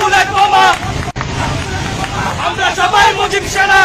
Bullet বোমা আমরা সবাই মুজিব সেনা।